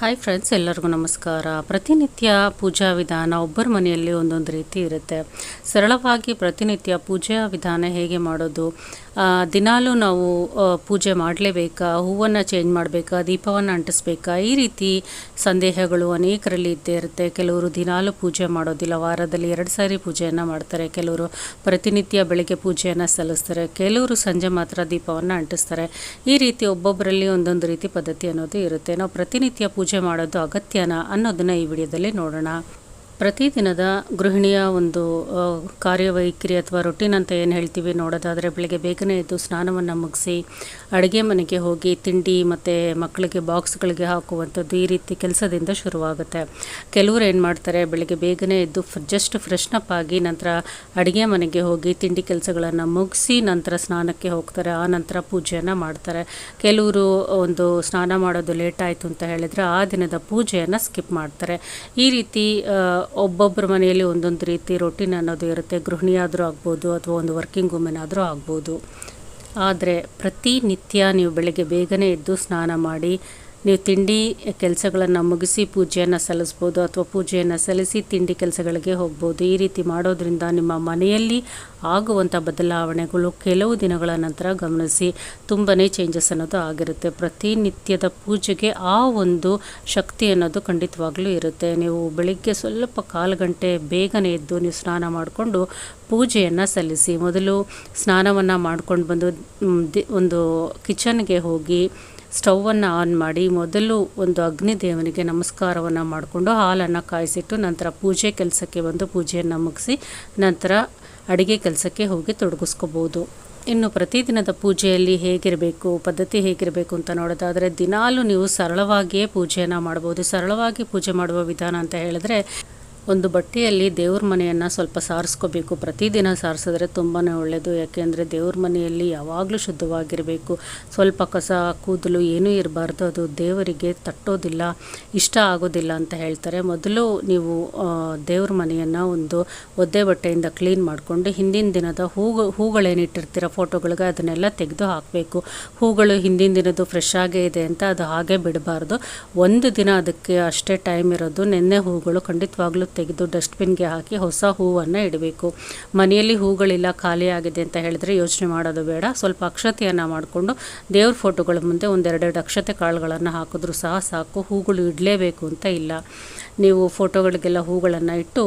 Hi friends ಎಲ್ಲರಿಗೂ ನಮಸ್ಕಾರ. ಪ್ರತಿನಿತ್ಯ ಪೂಜಾ ವಿಧಾನ ಒಬ್ಬರ ಮನೆಯಲ್ಲಿ ಒಂದೊಂದು ರೀತಿ ಇರುತ್ತೆ. ಸರಳವಾಗಿ ಪ್ರತಿನಿತ್ಯ ಪೂಜಾ ವಿಧಾನ ಹೇಗೆ ಮಾಡೋದು? ದಿನಾಲೂ ನಾವು ಪೂಜೆ ಮಾಡಲೇಬೇಕಾ? ಹೂವನ್ನು ಚೇಂಜ್ ಮಾಡಬೇಕಾ? ದೀಪವನ್ನು ಅಂಟಿಸ್ಬೇಕಾ? ಈ ರೀತಿ ಸಂದೇಹಗಳು ಅನೇಕರಲ್ಲಿ ಇದ್ದೇ ಇರುತ್ತೆ. ಕೆಲವರು ದಿನಾಲೂ ಪೂಜೆ ಮಾಡೋದಿಲ್ಲ, ವಾರದಲ್ಲಿ ಎರಡು ಸಾರಿ ಪೂಜೆಯನ್ನು ಮಾಡ್ತಾರೆ. ಕೆಲವರು ಪ್ರತಿನಿತ್ಯ ಬೆಳಗ್ಗೆ ಪೂಜೆಯನ್ನು ಸಲ್ಲಿಸ್ತಾರೆ. ಕೆಲವರು ಸಂಜೆ ಮಾತ್ರ ದೀಪವನ್ನು ಅಂಟಿಸ್ತಾರೆ. ಈ ರೀತಿ ಒಬ್ಬೊಬ್ಬರಲ್ಲಿ ಒಂದೊಂದು ರೀತಿ ಪದ್ಧತಿ ಅನ್ನೋದು ಇರುತ್ತೆ. ನಾವು ಪ್ರತಿನಿತ್ಯ ಪೂಜೆ ಮಾಡೋದು ಅಗತ್ಯನಾ ಅನ್ನೋದನ್ನು ಈ ವಿಡಿಯೋದಲ್ಲಿ ನೋಡೋಣ. ಪ್ರತಿದಿನದ ಗೃಹಿಣಿಯ ಒಂದು ಕಾರ್ಯವೈಖರಿ ಅಥವಾ ರೊಟೀನ್ ಅಂತ ಏನು ಹೇಳ್ತೀವಿ ನೋಡೋದಾದರೆ, ಬೆಳಗ್ಗೆ ಬೇಗನೆ ಎದ್ದು ಸ್ನಾನವನ್ನು ಮುಗಿಸಿ, ಅಡುಗೆ ಮನೆಗೆ ಹೋಗಿ ತಿಂಡಿ ಮತ್ತು ಮಕ್ಕಳಿಗೆ ಬಾಕ್ಸ್ಗಳಿಗೆ ಹಾಕುವಂಥದ್ದು ಈ ರೀತಿ ಕೆಲಸದಿಂದ ಶುರುವಾಗುತ್ತೆ. ಕೆಲವರು ಏನು ಮಾಡ್ತಾರೆ, ಬೆಳಗ್ಗೆ ಬೇಗನೆ ಎದ್ದು ಜಸ್ಟ್ ಫ್ರೆಶ್ನಪ್ ಆಗಿ ನಂತರ ಅಡುಗೆ ಮನೆಗೆ ಹೋಗಿ ತಿಂಡಿ ಕೆಲಸಗಳನ್ನು ಮುಗಿಸಿ ನಂತರ ಸ್ನಾನಕ್ಕೆ ಹೋಗ್ತಾರೆ, ಆ ನಂತರ ಪೂಜೆಯನ್ನು ಮಾಡ್ತಾರೆ. ಕೆಲವರು ಒಂದು ಸ್ನಾನ ಮಾಡೋದು ಲೇಟ್ ಆಯಿತು ಅಂತ ಹೇಳಿದರೆ ಆ ದಿನದ ಪೂಜೆಯನ್ನು ಸ್ಕಿಪ್ ಮಾಡ್ತಾರೆ. ಈ ರೀತಿ ಒಬ್ಬೊಬ್ಬರ ಮನೆಯಲ್ಲಿ ಒಂದೊಂದು ರೀತಿ ರೊಟೀನ್ ಅನ್ನೋದು ಇರುತ್ತೆ. ಗೃಹಿಣಿಯಾದರೂ ಆಗ್ಬೋದು ಅಥವಾ ಒಂದು ವರ್ಕಿಂಗ್ ವುಮೆನ್ ಆದರೂ ಆಗ್ಬೋದು. ಆದರೆ ಪ್ರತಿನಿತ್ಯ ನೀವು ಬೆಳಗ್ಗೆ ಬೇಗನೆ ಎದ್ದು ಸ್ನಾನ ಮಾಡಿ ನೀವು ತಿಂಡಿ ಕೆಲಸಗಳನ್ನು ಮುಗಿಸಿ ಪೂಜೆಯನ್ನು ಸಲ್ಲಿಸ್ಬೋದು ಅಥವಾ ಪೂಜೆಯನ್ನು ಸಲ್ಲಿಸಿ ತಿಂಡಿ ಕೆಲಸಗಳಿಗೆ ಹೋಗ್ಬೋದು, ಈ ರೀತಿ ಮಾಡೋದ್ರಿಂದ ನಿಮ್ಮ ಮನೆಯಲ್ಲಿ ಆಗುವಂಥ ಬದಲಾವಣೆಗಳು ಕೆಲವು ದಿನಗಳ ನಂತರ ಗಮನಿಸಿ ತುಂಬಾ ಚೇಂಜಸ್ ಅನ್ನೋದು ಆಗಿರುತ್ತೆ. ಪ್ರತಿನಿತ್ಯದ ಪೂಜೆಗೆ ಆ ಒಂದು ಶಕ್ತಿ ಅನ್ನೋದು ಖಂಡಿತವಾಗ್ಲೂ ಇರುತ್ತೆ. ನೀವು ಬೆಳಿಗ್ಗೆ ಸ್ವಲ್ಪ ಕಾಲು ಗಂಟೆ ಬೇಗನೆ ಎದ್ದು ನೀವು ಸ್ನಾನ ಮಾಡಿಕೊಂಡು ಪೂಜೆಯನ್ನು ಸಲ್ಲಿಸಿ. ಮೊದಲು ಸ್ನಾನವನ್ನು ಮಾಡ್ಕೊಂಡು ಬಂದು ಒಂದು ಕಿಚನ್ಗೆ ಹೋಗಿ ಸ್ಟವನ್ನು ಆನ್ ಮಾಡಿ ಮೊದಲು ಒಂದು ಅಗ್ನಿ ದೇವನಿಗೆ ನಮಸ್ಕಾರವನ್ನು ಮಾಡಿಕೊಂಡು ಹಾಲನ್ನು ಕಾಯಿಸಿಟ್ಟು ನಂತರ ಪೂಜೆ ಕೆಲಸಕ್ಕೆ ಬಂದು ಪೂಜೆಯನ್ನು ಮುಗಿಸಿ ನಂತರ ಅಡುಗೆ ಕೆಲಸಕ್ಕೆ ಹೋಗಿ ತೊಡಗಿಸ್ಕೋಬೋದು. ಇನ್ನು ಪ್ರತಿದಿನದ ಪೂಜೆಯಲ್ಲಿ ಹೇಗಿರಬೇಕು, ಪದ್ಧತಿ ಹೇಗಿರಬೇಕು ಅಂತ ನೋಡೋದಾದರೆ ದಿನಾಲೂ ನೀವು ಸರಳವಾಗಿಯೇ ಪೂಜೆಯನ್ನು ಮಾಡ್ಬೋದು. ಸರಳವಾಗಿ ಪೂಜೆ ಮಾಡುವ ವಿಧಾನ ಅಂತ ಹೇಳಿದ್ರೆ ಒಂದು ಬಟ್ಟೆಯಲ್ಲಿ ದೇವ್ರ ಮನೆಯನ್ನು ಸ್ವಲ್ಪ ಸಾರಿಸ್ಕೋಬೇಕು. ಪ್ರತಿದಿನ ಸಾರಿಸಿದ್ರೆ ತುಂಬಾ ಒಳ್ಳೆಯದು ಯಾಕೆಂದರೆ ದೇವ್ರ ಮನೆಯಲ್ಲಿ ಯಾವಾಗಲೂ ಶುದ್ಧವಾಗಿರಬೇಕು. ಸ್ವಲ್ಪ ಕಸ, ಕೂದಲು ಏನೂ ಇರಬಾರ್ದು. ಅದು ದೇವರಿಗೆ ತಟ್ಟೋದಿಲ್ಲ, ಇಷ್ಟ ಆಗೋದಿಲ್ಲ ಅಂತ ಹೇಳ್ತಾರೆ. ಮೊದಲು ನೀವು ದೇವ್ರ ಮನೆಯನ್ನು ಒಂದು ಒದ್ದೆ ಬಟ್ಟೆಯಿಂದ ಕ್ಲೀನ್ ಮಾಡಿಕೊಂಡು ಹಿಂದಿನ ದಿನದ ಹೂವು ಹೂಗಳೇನಿಟ್ಟಿರ್ತೀರ ಫೋಟೋಗಳಿಗೆ ಅದನ್ನೆಲ್ಲ ತೆಗೆದು ಹಾಕಬೇಕು. ಹೂಗಳು ಹಿಂದಿನ ದಿನದ್ದು ಫ್ರೆಶ್ ಆಗೇ ಇದೆ ಅಂತ ಅದು ಹಾಗೆ ಬಿಡಬಾರ್ದು. ಒಂದು ದಿನ ಅದಕ್ಕೆ ಅಷ್ಟೇ ಟೈಮ್ ಇರೋದು. ನೆನ್ನೆ ಹೂಗಳು ಖಂಡಿತವಾಗ್ಲೂ ತೆಗೆದು ಡಸ್ಟ್ಬಿನ್ಗೆ ಹಾಕಿ ಹೊಸ ಹೂವನ್ನು ಇಡಬೇಕು. ಮನೆಯಲ್ಲಿ ಹೂಗಳಿಲ್ಲ ಖಾಲಿಯಾಗಿದೆ ಅಂತ ಹೇಳಿದ್ರೆ ಯೋಚನೆ ಮಾಡೋದು ಬೇಡ. ಸ್ವಲ್ಪ ಅಕ್ಷತೆಯನ್ನು ಮಾಡಿಕೊಂಡು ದೇವ್ರ ಫೋಟೋಗಳ ಮುಂದೆ ಒಂದೆರಡೆರಡು ಅಕ್ಷತೆ ಕಾಳುಗಳನ್ನು ಹಾಕಿದ್ರೂ ಸಹ ಸಾಕು. ಹೂಗಳು ಇಡಲೇಬೇಕು ಅಂತ ಇಲ್ಲ. ನೀವು ಫೋಟೋಗಳಿಗೆಲ್ಲ ಹೂಗಳನ್ನು ಇಟ್ಟು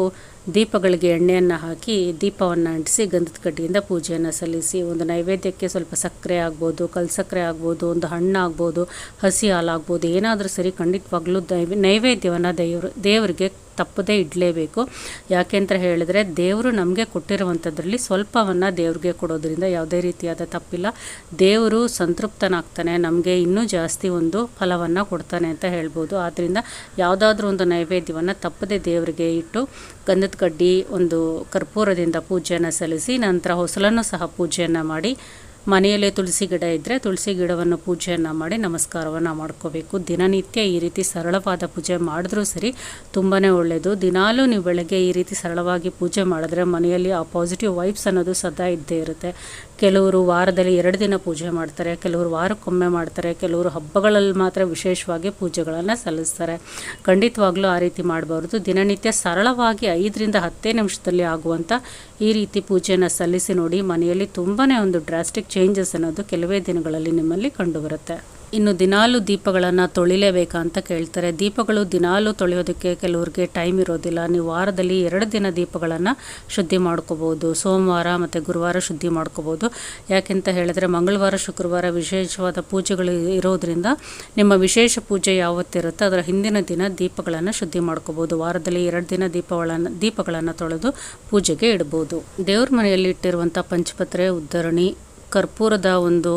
ದೀಪಗಳಿಗೆ ಎಣ್ಣೆಯನ್ನು ಹಾಕಿ ದೀಪವನ್ನು ಅಂಟಿಸಿ ಗಂಧದ ಕಡ್ಡಿಯಿಂದ ಪೂಜೆಯನ್ನು ಸಲ್ಲಿಸಿ ಒಂದು ನೈವೇದ್ಯಕ್ಕೆ ಸ್ವಲ್ಪ ಸಕ್ಕರೆ ಆಗ್ಬೋದು, ಕಲ್ ಸಕ್ಕರೆ ಆಗ್ಬೋದು, ಒಂದು ಹಣ್ಣು ಆಗ್ಬೋದು, ಹಸಿ ಹಾಲಾಗ್ಬೋದು, ಏನಾದರೂ ಸರಿ ಖಂಡಿತವಾಗ್ಲೂ ದೈವ ನೈವೇದ್ಯವನ್ನು ದೇವ್ರ ದೇವರಿಗೆ ತಪ್ಪದೇ ಇಡಲೇಬೇಕು. ಯಾಕೆ ಅಂತ ಹೇಳಿದ್ರೆ ದೇವರು ನಮಗೆ ಕೊಟ್ಟಿರುವಂಥದ್ರಲ್ಲಿ ಸ್ವಲ್ಪವನ್ನು ದೇವ್ರಿಗೆ ಕೊಡೋದ್ರಿಂದ ಯಾವುದೇ ರೀತಿಯಾದ ತಪ್ಪಿಲ್ಲ. ದೇವರು ಸಂತೃಪ್ತನಾಗ್ತಾನೆ, ನಮಗೆ ಇನ್ನೂ ಜಾಸ್ತಿ ಒಂದು ಫಲವನ್ನು ಕೊಡ್ತಾನೆ ಅಂತ ಹೇಳ್ಬೋದು. ಆದ್ದರಿಂದ ಯಾವುದಾದ್ರೂ ಒಂದು ನೈವೇದ್ಯವನ್ನು ತಪ್ಪದೇ ದೇವರಿಗೆ ಇಟ್ಟು ಗಂಧದ ಕಡ್ಡಿ ಒಂದು ಕರ್ಪೂರದಿಂದ ಪೂಜೆಯನ್ನು ಸಲ್ಲಿಸಿ ನಂತರ ಹೊಸಲನ್ನು ಸಹ ಪೂಜೆಯನ್ನು ಮಾಡಿ ಮನೆಯಲ್ಲೇ ತುಳಸಿ ಗಿಡ ಇದ್ದರೆ ತುಳಸಿ ಗಿಡವನ್ನು ಪೂಜೆಯನ್ನು ಮಾಡಿ ನಮಸ್ಕಾರವನ್ನು ಮಾಡ್ಕೋಬೇಕು. ದಿನನಿತ್ಯ ಈ ರೀತಿ ಸರಳವಾದ ಪೂಜೆ ಮಾಡಿದ್ರೂ ಸರಿ ತುಂಬಾ ಒಳ್ಳೆಯದು ದಿನಾಲೂ ನೀವು ಬೆಳಗ್ಗೆ ಈ ರೀತಿ ಸರಳವಾಗಿ ಪೂಜೆ ಮಾಡಿದ್ರೆ ಮನೆಯಲ್ಲಿ ಆ ಪಾಸಿಟಿವ್ ವೈಬ್ಸ್ ಅನ್ನೋದು ಸದಾ ಇದ್ದೇ ಇರುತ್ತೆ. ಕೆಲವರು ವಾರದಲ್ಲಿ ಎರಡು ದಿನ ಪೂಜೆ ಮಾಡ್ತಾರೆ, ಕೆಲವರು ವಾರಕ್ಕೊಮ್ಮೆ ಮಾಡ್ತಾರೆ, ಕೆಲವರು ಹಬ್ಬಗಳಲ್ಲಿ ಮಾತ್ರ ವಿಶೇಷವಾಗಿ ಪೂಜೆಗಳನ್ನು ಸಲ್ಲಿಸ್ತಾರೆ. ಖಂಡಿತವಾಗ್ಲೂ ಆ ರೀತಿ ಮಾಡಬಾರ್ದು. ದಿನನಿತ್ಯ ಸರಳವಾಗಿ ಐದರಿಂದ ಹತ್ತೇ ನಿಮಿಷದಲ್ಲಿ ಆಗುವಂಥ ಈ ರೀತಿ ಪೂಜೆಯನ್ನು ಸಲ್ಲಿಸಿ ನೋಡಿ ಮನೆಯಲ್ಲಿ ತುಂಬಾ ಒಂದು ಡ್ರಾಸ್ಟಿಕ್ ಚೇಂಜಸ್ ಅನ್ನೋದು ಕೆಲವೇ ದಿನಗಳಲ್ಲಿ ನಿಮ್ಮಲ್ಲಿ ಕಂಡುಬರುತ್ತೆ. ಇನ್ನು ದಿನಾಲು ದೀಪಗಳನ್ನು ತೊಳಿಲೇಬೇಕಾ ಅಂತ ಕೇಳ್ತಾರೆ. ದೀಪಗಳು ದಿನಾಲು ತೊಳೆಯೋದಕ್ಕೆ ಕೆಲವ್ರಿಗೆ ಟೈಮ್ ಇರೋದಿಲ್ಲ. ನೀವು ವಾರದಲ್ಲಿ ಎರಡು ದಿನ ದೀಪಗಳನ್ನು ಶುದ್ಧಿ ಮಾಡ್ಕೋಬೋದು ಸೋಮವಾರ ಮತ್ತು ಗುರುವಾರ ಶುದ್ಧಿ ಮಾಡ್ಕೋಬೋದು ಯಾಕೆಂತ ಹೇಳಿದ್ರೆ ಮಂಗಳವಾರ, ಶುಕ್ರವಾರ ವಿಶೇಷವಾದ ಪೂಜೆಗಳು ಇರೋದ್ರಿಂದ ನಿಮ್ಮ ವಿಶೇಷ ಪೂಜೆ ಯಾವತ್ತಿರುತ್ತೋ, ಅದರ ಹಿಂದಿನ ದಿನ ದೀಪಗಳನ್ನು ಶುದ್ಧಿ ಮಾಡ್ಕೋಬೋದು ವಾರದಲ್ಲಿ ಎರಡು ದಿನ ದೀಪಗಳನ್ನು ದೀಪಗಳನ್ನು ತೊಳೆದು ಪೂಜೆಗೆ ಇಡ್ಬೋದು. ದೇವ್ರ ಮನೆಯಲ್ಲಿ ಇಟ್ಟಿರುವಂಥ ಪಂಚಪತ್ರೆ ಉದ್ದರಣಿ ಕರ್ಪೂರದ ಒಂದು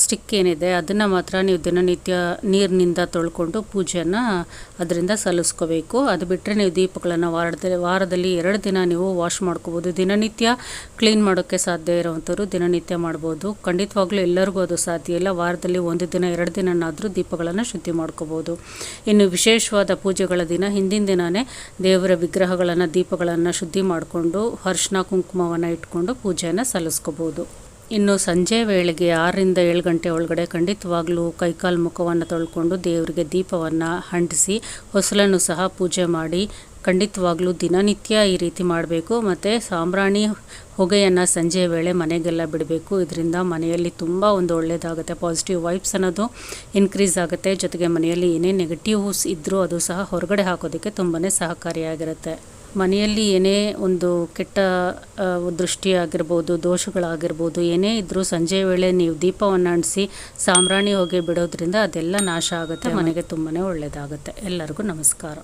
ಸ್ಟಿಕ್ ಏನಿದೆ, ಅದನ್ನು ಮಾತ್ರ ನೀವು ದಿನನಿತ್ಯ ನೀರಿನಿಂದ ತೊಳ್ಕೊಂಡು ಪೂಜೆಯನ್ನು ಅದರಿಂದ ಸಲ್ಲಿಸ್ಕೋಬೇಕು. ಅದು ಬಿಟ್ಟರೆ ನೀವು ದೀಪಗಳನ್ನು ವಾರದಲ್ಲಿ ವಾರದಲ್ಲಿ ಎರಡು ದಿನ ನೀವು ವಾಶ್ ಮಾಡ್ಕೋಬೋದು. ದಿನನಿತ್ಯ ಕ್ಲೀನ್ ಮಾಡೋಕ್ಕೆ ಸಾಧ್ಯ ಇರೋವಂಥವ್ರು ದಿನನಿತ್ಯ ಮಾಡ್ಬೋದು. ಖಂಡಿತವಾಗ್ಲೂ ಎಲ್ಲರಿಗೂ ಅದು ಸಾಧ್ಯ ಇಲ್ಲ. ವಾರದಲ್ಲಿ ಒಂದು ದಿನ, ಎರಡು ದಿನನಾದರೂ ದೀಪಗಳನ್ನು ಶುದ್ಧಿ ಮಾಡ್ಕೋಬೋದು. ಇನ್ನು ವಿಶೇಷವಾದ ಪೂಜೆಗಳ ದಿನ, ಹಿಂದಿನ ದಿನವೇ ದೇವರ ವಿಗ್ರಹಗಳನ್ನು, ದೀಪಗಳನ್ನು ಶುದ್ಧಿ ಮಾಡಿಕೊಂಡು ಅರ್ಶಿನ ಕುಂಕುಮವನ್ನು ಇಟ್ಕೊಂಡು ಪೂಜೆಯನ್ನು ಸಲ್ಲಿಸ್ಕೋಬೋದು. ಇನ್ನು ಸಂಜೆ ವೇಳೆಗೆ ಆರರಿಂದ ಏಳು ಗಂಟೆ ಒಳಗಡೆ ಖಂಡಿತವಾಗ್ಲೂ ಕೈಕಾಲು ಮುಖವನ್ನು ತೊಳ್ಕೊಂಡು ದೇವರಿಗೆ ದೀಪವನ್ನು ಅಂಟಿಸಿ ಹೊಸಲನ್ನು ಸಹ ಪೂಜೆ ಮಾಡಿ ಖಂಡಿತವಾಗ್ಲೂ ದಿನನಿತ್ಯ ಈ ರೀತಿ ಮಾಡಬೇಕು. ಮತ್ತು ಸಾಂಬ್ರಾಣಿ ಹೊಗೆಯನ್ನು ಸಂಜೆ ವೇಳೆ ಮನೆಗೆಲ್ಲ ಬಿಡಬೇಕು. ಇದರಿಂದ ಮನೆಯಲ್ಲಿ ತುಂಬ ಒಂದು ಒಳ್ಳೆಯದಾಗುತ್ತೆ ಪಾಸಿಟಿವ್ ವೈಬ್ಸ್ ಅನ್ನೋದು ಇನ್ಕ್ರೀಸ್ ಆಗುತ್ತೆ. ಜೊತೆಗೆ ಮನೆಯಲ್ಲಿ ಏನೇ ನೆಗೆಟಿವ್ಸ್ ಇದ್ದರೂ ಅದು ಸಹ ಹೊರಗಡೆ ಹಾಕೋದಕ್ಕೆ ತುಂಬಾ ಸಹಕಾರಿಯಾಗಿರುತ್ತೆ. ಮನೆಯಲ್ಲಿ ಏನೇ ಒಂದು ಕೆಟ್ಟ ದೃಷ್ಟಿಯಾಗಿರ್ಬೋದು ದೃಷ್ಟಿ ಆಗಿರ್ಬೋದು ದೋಷಗಳಾಗಿರ್ಬೋದು ಏನೇ ಇದ್ದರೂ ಸಂಜೆ ವೇಳೆ ನೀವು ದೀಪವನ್ನು ಅಂಟಿಸಿ ಸಾಂಬ್ರಾಣಿ ಹೊಗೆ ಬಿಡೋದ್ರಿಂದ ಅದೆಲ್ಲ ನಾಶ ಆಗುತ್ತೆ. ಮನೆಗೆ ತುಂಬಾ ಒಳ್ಳೆಯದಾಗುತ್ತೆ ಎಲ್ಲರಿಗೂ ನಮಸ್ಕಾರ.